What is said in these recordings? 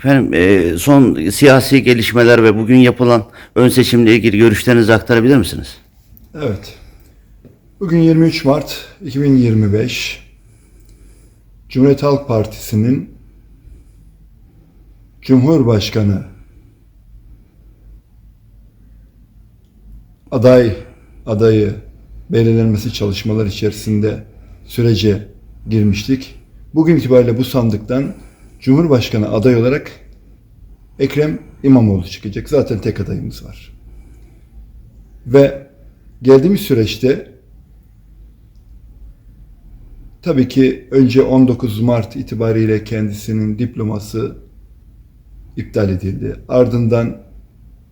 Efendim e, son siyasi gelişmeler ve bugün yapılan ön seçimle ilgili görüşlerinizi aktarabilir misiniz? Evet. Bugün 23 Mart 2025. Cumhuriyet Halk Partisi'nin Cumhurbaşkanı aday adayı belirlenmesi çalışmalar içerisinde sürece girmiştik. Bugün itibariyle bu sandıktan Cumhurbaşkanı aday olarak Ekrem İmamoğlu çıkacak. Zaten tek adayımız var. Ve geldiğimiz süreçte tabii ki önce 19 Mart itibariyle kendisinin diploması iptal edildi. Ardından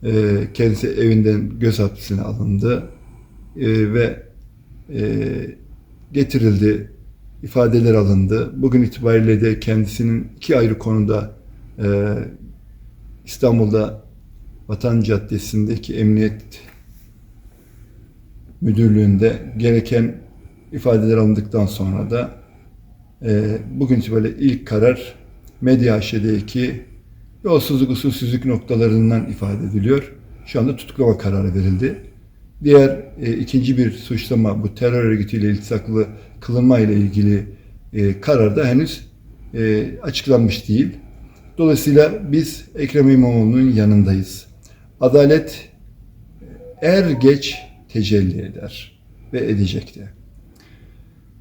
e, kendisi evinden gözaltısına alındı E, ve e, getirildi, ifadeler alındı. Bugün itibariyle de kendisinin iki ayrı konuda e, İstanbul'da Vatan Caddesi'ndeki emniyet müdürlüğünde gereken ifadeler alındıktan sonra da e, bugün itibariyle ilk karar Medya HD'deki yolsuzluk, usulsüzlük noktalarından ifade ediliyor. Şu anda tutuklama kararı verildi. Diğer e, ikinci bir suçlama bu terör örgütüyle iltisaklı kılınma ile ilgili e, karar da henüz e, açıklanmış değil. Dolayısıyla biz Ekrem İmamoğlu'nun yanındayız. Adalet er geç tecelli eder ve edecek de.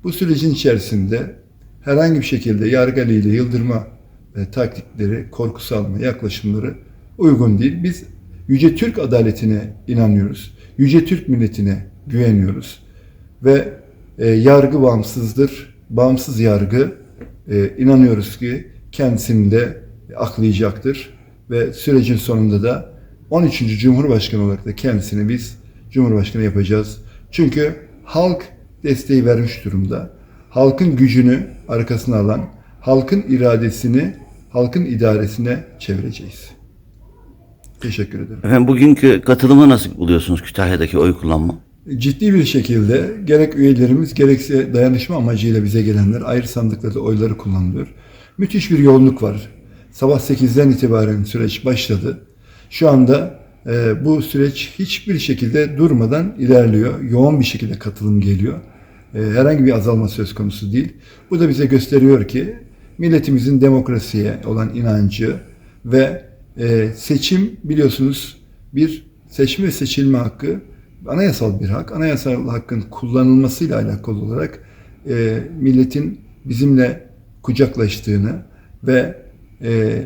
Bu sürecin içerisinde herhangi bir şekilde yargı ile yıldırma e, taktikleri, korku salma yaklaşımları uygun değil. Biz Yüce Türk adaletine inanıyoruz. Yüce Türk milletine güveniyoruz. Ve e, yargı bağımsızdır. Bağımsız yargı e, inanıyoruz ki kendisini de aklayacaktır. Ve sürecin sonunda da 13. Cumhurbaşkanı olarak da kendisini biz Cumhurbaşkanı yapacağız. Çünkü halk desteği vermiş durumda. Halkın gücünü arkasına alan, halkın iradesini halkın idaresine çevireceğiz. Teşekkür ederim. Efendim bugünkü katılımı nasıl buluyorsunuz Kütahya'daki oy kullanma? Ciddi bir şekilde gerek üyelerimiz gerekse dayanışma amacıyla bize gelenler ayrı sandıklarda oyları kullanılıyor. Müthiş bir yoğunluk var. Sabah 8'den itibaren süreç başladı. Şu anda e, bu süreç hiçbir şekilde durmadan ilerliyor. Yoğun bir şekilde katılım geliyor. E, herhangi bir azalma söz konusu değil. Bu da bize gösteriyor ki milletimizin demokrasiye olan inancı ve e, seçim biliyorsunuz bir seçme ve seçilme hakkı anayasal bir hak. Anayasal hakkın kullanılmasıyla alakalı olarak e, milletin bizimle kucaklaştığını ve e,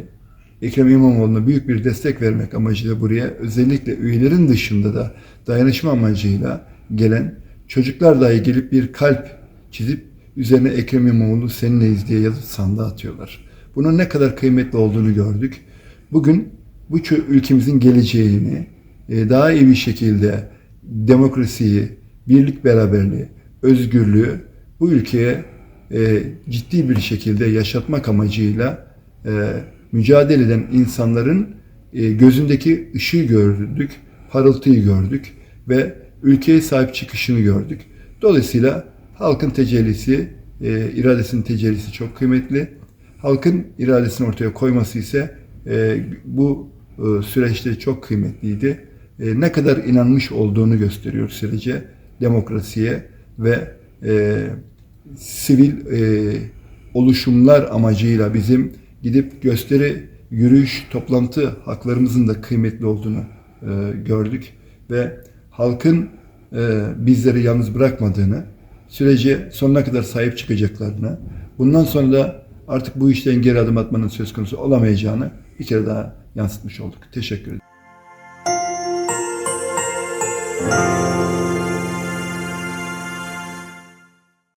Ekrem İmamoğlu'na büyük bir destek vermek amacıyla buraya özellikle üyelerin dışında da dayanışma amacıyla gelen çocuklar dahi gelip bir kalp çizip üzerine Ekrem İmamoğlu seninleyiz diye yazıp sandığa atıyorlar. Bunun ne kadar kıymetli olduğunu gördük. Bugün bu ülkemizin geleceğini e, daha iyi bir şekilde demokrasiyi, birlik beraberliği, özgürlüğü bu ülkeye e, ciddi bir şekilde yaşatmak amacıyla e, mücadele eden insanların gözündeki ışığı gördük, parıltıyı gördük ve ülkeye sahip çıkışını gördük. Dolayısıyla halkın tecellisi, iradesinin tecellisi çok kıymetli. Halkın iradesini ortaya koyması ise e, bu e, süreçte çok kıymetliydi. E, ne kadar inanmış olduğunu gösteriyor sürece, demokrasiye ve e, sivil e, oluşumlar amacıyla bizim gidip gösteri, yürüyüş, toplantı haklarımızın da kıymetli olduğunu e, gördük ve halkın e, bizleri yalnız bırakmadığını, sürece sonuna kadar sahip çıkacaklarını, bundan sonra da artık bu işten geri adım atmanın söz konusu olamayacağını bir kere daha yansıtmış olduk. Teşekkür ederim.